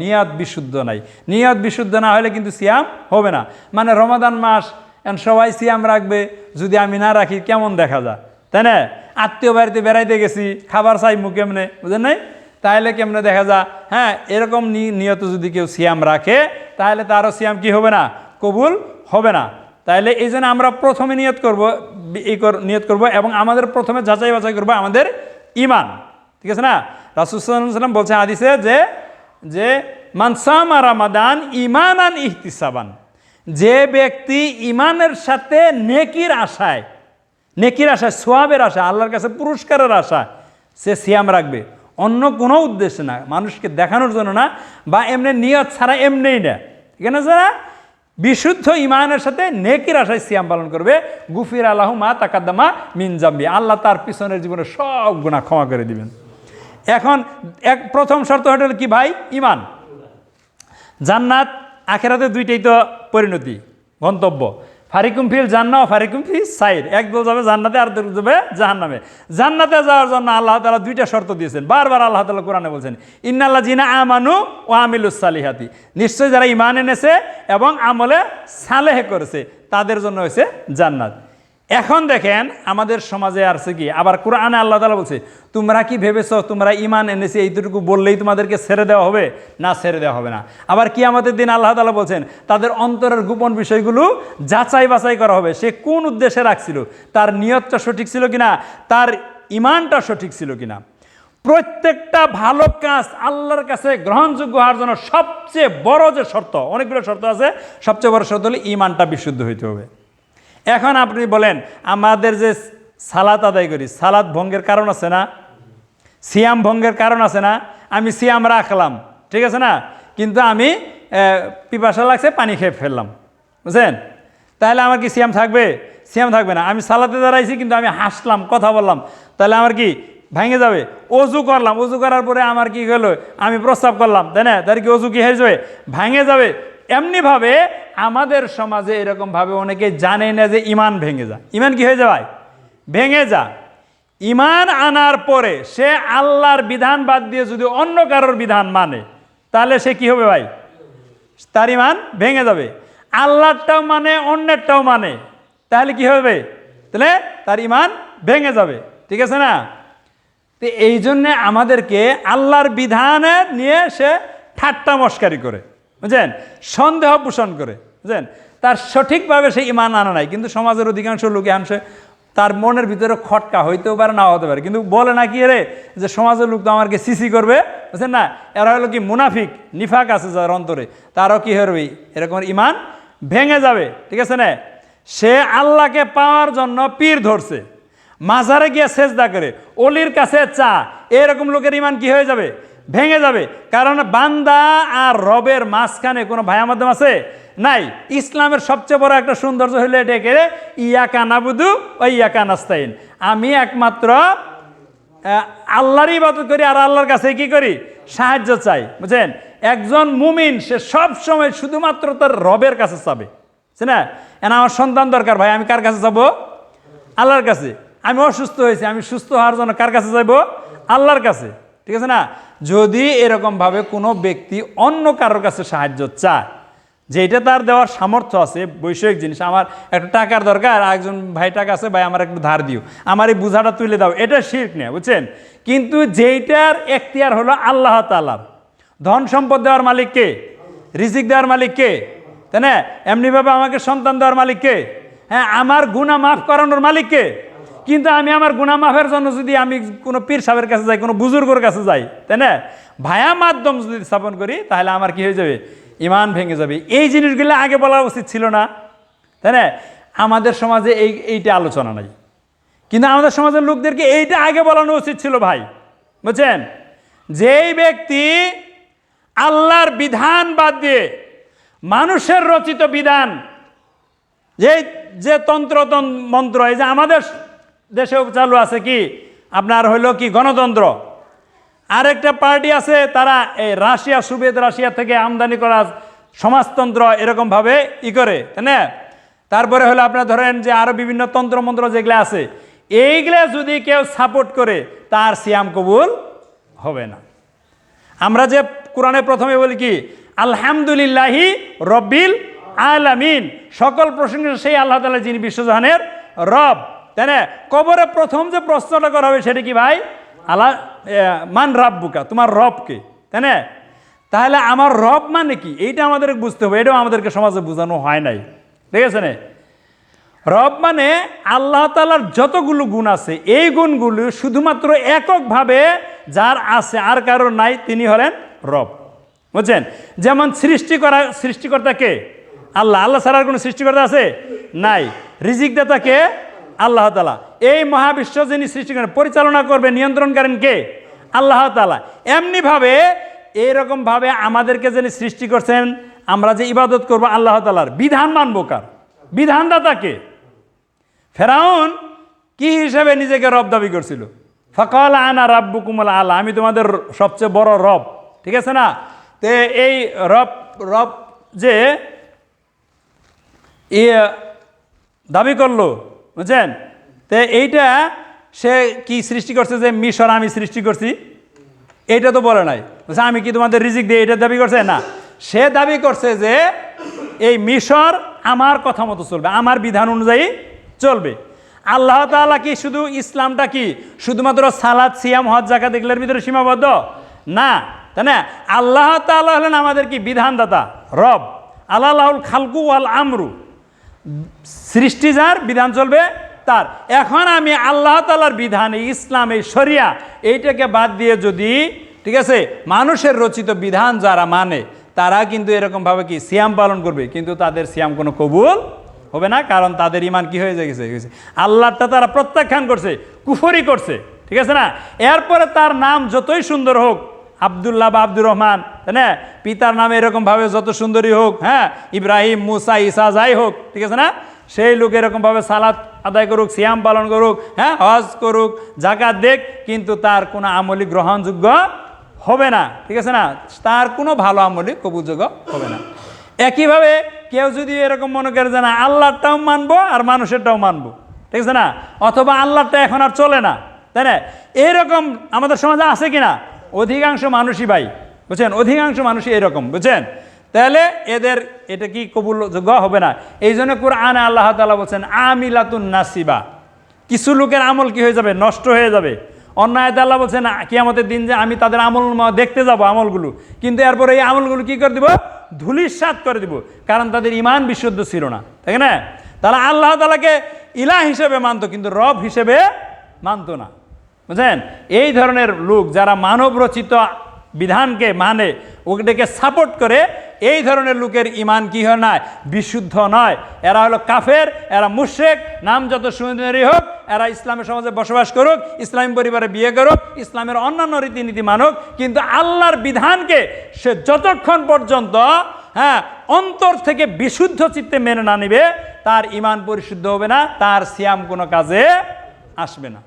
নিয়াদ বিশুদ্ধ নাই। নিয়াদ বিশুদ্ধ না হলে কিন্তু সিয়াম হবে না। মানে রমাদান মাস, এখন সবাই সিয়াম রাখবে, যদি আমি না রাখি, কেমন দেখা যায়? তাই না? আত্মীয় বাড়িতে বেড়াইতে গেছি, খাবার চাই মুখ কেমনে? বুঝেন নাই? তাহলে কেমনে দেখা যায়? হ্যাঁ এরকম নিয়ত যদি কেউ সিয়াম রাখে তাহলে তারও সিয়াম কি হবে না? কবুল হবে না। তাহলে এই জন্য আমরা প্রথমে নিয়ত করব এই নিয়ত করব এবং আমাদের প্রথমে যাচাই বাছাই করব আমাদের ইমান ঠিক আছে না? রাসুসাল্লাম বলছে আদিসে যে যে মানসামা রামাদান ইমানান ইহতিসাবান। যে ব্যক্তি ইমানের সাথে নেকির আশায় নেকির আশায়, সোয়াবের আশায়, আল্লাহর কাছে পুরস্কারের আশায় সে সিয়াম রাখবে। অন্য কোনো উদ্দেশ্যে না, মানুষকে দেখানোর জন্য না, বা এমনি নিয়ত ছাড়া এমনিই না। ঠিক আছে না? বিশুদ্ধ ইমানের সাথে নেকির আশায় সিয়াম পালন করবে। গুফির আল্লাহ মা তাকাদ্দামা মিনজাম্বি আল্লাহ তার পিছনের জীবনে সব গুণা ক্ষমা করে দিবেন। এখন এক প্রথম শর্ত হলো কি ভাই? ইমান জান্নাত আখেরাতে দুইটাই তো পরিণতি, গন্তব্য। ফারিকুম ফিল জান্না ফারিকুম ফি সাইড একদল যাবে জান্নাতে আর দল যাবে জাহান্নামে। জান্নাতে যাওয়ার জন্য আল্লাহ তালা দুইটা শর্ত দিয়েছেন। বারবার আল্লাহ তালা কোরআনে বলছেন ইন্নাল্লাহ জিনা আমানু ও আমিলুস সালিহাতি। নিশ্চয়ই যারা ইমান এনেছে এবং আমলে সালেহ করেছে, তাদের জন্য হয়েছে জান্নাত। এখন দেখেন আমাদের সমাজে আসছে কি? আবার কোরআনে আল্লাহ তালা বলছে, তোমরা কি ভেবেছো তোমরা ইমান এনেছে, এইটুকু বললেই তোমাদেরকে ছেড়ে দেওয়া হবে? না, ছেড়ে দেওয়া হবে না। আবার কি আমাদের দিন আল্লাহ তালা বলছেন, তাদের অন্তরের গোপন বিষয়গুলো যাচাই বাছাই করা হবে। সে কোন উদ্দেশ্যে রাখছিল? তার নিয়তটা সঠিক ছিল কিনা? তার ইমানটা সঠিক ছিল কিনা? প্রত্যেকটা ভালো কাজ আল্লাহর কাছে গ্রহণযোগ্য হওয়ার জন্য সবচেয়ে বড় যে শর্ত, অনেকগুলো শর্ত আছে, সবচেয়ে বড় শর্ত হলে ইমানটা বিশুদ্ধ হইতে হবে। এখন আপনি বলেন, আমাদের যে সালাত আদায় করি, সালাত ভঙ্গের কারণ আছে না? সিয়াম ভঙ্গের কারণ আছে না? আমি সিয়াম রাখলাম, ঠিক আছে না? কিন্তু আমি পিপাসা লাগছে, পানি খেয়ে ফেললাম, বুঝছেন? তাহলে আমার কি সিয়াম থাকবে? সিয়াম থাকবে না। আমি সালাতে দাঁড়াইছি, কিন্তু আমি হাসলাম, কথা বললাম। তাহলে আমার কি ভেঙে যাবে? অজু করলাম, অজু করার পরে আমার কি হলো? আমি প্রস্তাব করলাম, তাই না? তার কি অজু কি হয়ে যাবে? ভেঙে যাবে। এমনিভাবে আমাদের সমাজে এরকমভাবে অনেকে জানে না যে ইমান ভেঙে যায়। ইমান কি হয়ে যায়? ভেঙে যা ইমান আনার পরে সে আল্লাহর বিধান বাদ দিয়ে যদি অন্য কারোর বিধান মানে তাহলে সে কি হবে ভাই? তার ইমান ভেঙে যাবে। আল্লাহরটাও মানে অন্যেরটাও মানে। তাহলে কি হবে? তাহলে তার ইমান ভেঙে যাবে। ঠিক আছে না? তো এই জন্যে আমাদেরকে আল্লাহর বিধানে নিয়ে সে ঠাট্টা মস্কারি করে। বুঝছেন? সন্দেহ পোষণ করে, বুঝছেন? তার সঠিকভাবে সে ইমান আনা নাই, কিন্তু সমাজের অধিকাংশ লোকে আনছে, তার মনের ভিতরে খটকা, হইতেও পারে, না হতে পারে। কিন্তু বলে না কি রে, যে সমাজের লোক তো আমাকে সিসি করবে, বুঝছেন না? এরা হলো কি মুনাফিক, নিফাক আছে যার অন্তরে, তারও কি হবে এরকম ইমান ভেঙে যাবে, ঠিক আছে না? সে আল্লাহকে পাওয়ার জন্য পীর ধরছে, মাজারে গিয়ে সেজদা করে, অলির কাছে চা, এরকম লোকের ইমান কি হয়ে যাবে? ভেঙে যাবে। কারণ বান্দা আর রবের মাঝখানে কোনো ভায়া মাধ্যম আছে নাই। ইসলামের সবচেয়ে বড় একটা সৌন্দর্য হইলে এটাকে ইয়াকা নাবুদু ও ইয়াকা নাস্তাইন আমি একমাত্র আল্লাহর ইবাদত করি আর আল্লাহর কাছে কি করি? সাহায্য চাই, বুঝছেন? একজন মুমিন, সে সব সময় শুধুমাত্র তার রবের কাছে চাবে। না? এনা আমার সন্তান দরকার ভাই, আমি কার কাছে যাব? আল্লাহর কাছে। আমি অসুস্থ হয়েছি, আমি সুস্থ হওয়ার জন্য কার কাছে যাইব আল্লাহর কাছে। ঠিক আছে না? যদি এরকমভাবে কোনো ব্যক্তি অন্য কারোর কাছে সাহায্য চায় যে এটা তার দেওয়ার সামর্থ্য আছে, বৈষয়িক জিনিস, আমার একটা টাকার দরকার একজন ভাই টাকা আছে, ভাই আমার একটু ধার দিও, আমার এই বুঝাটা তুলে দাও, এটা শির্ক নেই, বুঝছেন? কিন্তু যেইটার এখতিয়ার হলো আল্লাহ তালার ধন সম্পদ দেওয়ার মালিক কে? রিজিক দেওয়ার মালিক কে? তাই না? এমনিভাবে আমাকে সন্তান দেওয়ার মালিক কে? হ্যাঁ আমার গুণা মাফ করানোর মালিক কে? কিন্তু আমি আমার গুণা মাফের জন্য যদি আমি কোনো পীর সাহেবের কাছে যাই, কোনো বুজুর্গর কাছে যাই, তাই না? ভায়া মাধ্যম যদি স্থাপন করি, তাহলে আমার কি হয়ে যাবে? ইমান ভেঙে যাবে। এই জিনিসগুলো আগে বলা উচিত ছিল না, তাই না? আমাদের সমাজে এই, এইটা আলোচনা নাই। কিন্তু আমাদের সমাজের লোকদেরকে এইটা আগে বলানো উচিত ছিল ভাই, বুঝছেন? যেই ব্যক্তি আল্লাহর বিধান বাদ দিয়ে মানুষের রচিত বিধান যে যে তন্ত্র তন- মন্ত্র এই যে আমাদের দেশেও চালু আছে কি? আপনার হইল কি গণতন্ত্র? আরেকটা পার্টি আছে, তারা এই রাশিয়া সুবিয়ত রাশিয়া থেকে আমদানি করা সমাজতন্ত্র এরকমভাবে ই করে, তাই না? তারপরে হলো আপনার ধরেন যে আরও বিভিন্ন তন্ত্রমন্ত্র যেগুলো আছে, এইগুলা যদি কেউ সাপোর্ট করে, তার সিয়াম কবুল হবে না। আমরা যে কোরআনে প্রথমে বলি কি, আলহামদুলিল্লাহি রব্বিল আলামিন। সকল প্রসঙ্গে সেই আল্লাহ তালা যিনি বিশ্বজাহানের রব। তাই কবরে প্রথম যে প্রশ্নটা করা হবে সেটা কি ভাই? এ, মান রাব্বুকা তোমার রবকে তাই না তাহলে আমার রব মানে কি? এইটা আমাদের বুঝতে হবে এটাও আমাদেরকে সমাজে বোঝানো হয় নাই। ঠিক আছে না রব মানে আল্লাহ তালার যতগুলো গুণ আছে এই গুণগুলো শুধুমাত্র এককভাবে যার আছে আর কারোর নাই তিনি হলেন রব। বুঝছেন? যেমন সৃষ্টি করা সৃষ্টিকর্তা কে? আল্লাহ। আল্লাহ ছাড়ার কোনো সৃষ্টিকর্তা আছে? নাই। রিজিকদাতা কে? আল্লাহ তালা এই মহাবিশ্ব যিনি সৃষ্টি করেন, পরিচালনা করবে, নিয়ন্ত্রণ করেন কে? আল্লাহ তালা এমনিভাবে এইরকমভাবে আমাদেরকে যিনি সৃষ্টি করছেন, আমরা যে ইবাদত করব আল্লাহ তালার বিধান মানব কার? বিধানদাতা কে? ফেরাউন কি হিসেবে নিজেকে রব দাবি করছিল? ফকাল আনা রাব্বু কুমল আল্লাহ আমি তোমাদের সবচেয়ে বড় রব। ঠিক আছে না? তে এই রব রব যে দাবি করল বুঝছেন? তে এইটা সে কি সৃষ্টি করছে যে মিশর আমি সৃষ্টি করছি? এইটা তো বলে নাই। বলছে, আমি কি তোমাদের রিজিক দিই এটা দাবি করছে? না। সে দাবি করছে যে এই মিশর আমার কথা মতো চলবে, আমার বিধান অনুযায়ী চলবে। আল্লাহ তাআলা কি শুধু ইসলামটা কি, শুধুমাত্র সালাদ, সিয়াম, হজ জাকাত এগুলোর ভিতরে সীমাবদ্ধ? না, তাই না? আল্লাহ তাআলা হলেন আমাদের কি বিধানদাতা? রব। আল্লাহুল খালকু আল আমরু। সৃষ্টি যার, বিধান চলবে তার। এখন আমি আল্লাহ তালার বিধান ইসলাম শরিয়া, এইটাকে বাদ দিয়ে যদি, ঠিক আছে, মানুষের রচিত বিধান যারা মানে তারা কিন্তু এরকমভাবে কি সিয়াম পালন করবে? কিন্তু তাদের সিয়াম কোনো কবুল হবে না, কারণ তাদের ইমান কি হয়ে গেছে? গেছে। আল্লাহটা তারা প্রত্যাখ্যান করছে, কুফরি করছে, ঠিক আছে না? এরপরে তার নাম যতই সুন্দর হোক আবদুল্লাহ বা আব্দুর রহমান, তাই না? পিতার নামে এরকমভাবে যত সুন্দরী হোক হ্যাঁ? ইব্রাহিম, মুসা ইসা যাই হোক, ঠিক আছে না? সেই লোক এরকমভাবে সালাদ আদায় করুক, সিয়াম পালন করুক হ্যাঁ? হজ করুক, জাকাত দেখ কিন্তু তার কোনো আমলি গ্রহণযোগ্য হবে না, ঠিক আছে না? তার কোনো ভালো আমলি কবুলযোগ্য হবে না। একইভাবে কেউ যদি এরকম মনে করে যে না, আল্লাহটাও মানবো আর মানুষেরটাও মানবো, ঠিক আছে না? অথবা আল্লাহটা এখন আর চলে না, তাই না? এরকম আমাদের সমাজে আছে কি না অধিকাংশ মানুষই ভাই, বুঝছেন? অধিকাংশ মানুষই এরকম, বুঝছেন? তাহলে এদের এটা কি কবুলযোগ্য? হবে না। এই জন্য কোরআনে আল্লাহ তালা বলছেন, আমিলাতুন নাসিবা। কিছু লোকের আমল কি হয়ে যাবে? নষ্ট হয়ে যাবে। অন্য আয়তে আল্লাহ বলছেন, কিয়ামতের দিন যে আমি তাদের আমল দেখতে যাব আমলগুলো, কিন্তু এরপরে এই আমলগুলো কি করে দিব? ধুলিস্বাদ করে দিব, কারণ তাদের ইমান বিশুদ্ধ ছিল না, তাই না? তারা আল্লাহ তালাকে ইলা হিসেবে মানতো, কিন্তু রব হিসেবে মানতো না। বুঝলেন? এই ধরনের লোক যারা মানব রচিত বিধানকে মানে ওটাকে সাপোর্ট করে, এই ধরনের লোকের ইমান কি হয় নয় বিশুদ্ধ নয়। এরা হলো কাফের, এরা মুশেক নাম যত সুন্দরী হোক, এরা ইসলামের সমাজে বসবাস করুক, ইসলামী পরিবারে বিয়ে করুক, ইসলামের অন্যান্য রীতিনীতি মানুক, কিন্তু আল্লাহর বিধানকে সে যতক্ষণ পর্যন্ত হ্যাঁ অন্তর থেকে বিশুদ্ধ চিত্তে মেনে না নিবে, তার ইমান পরিশুদ্ধ হবে না, তার সিয়াম কোনো কাজে আসবে না।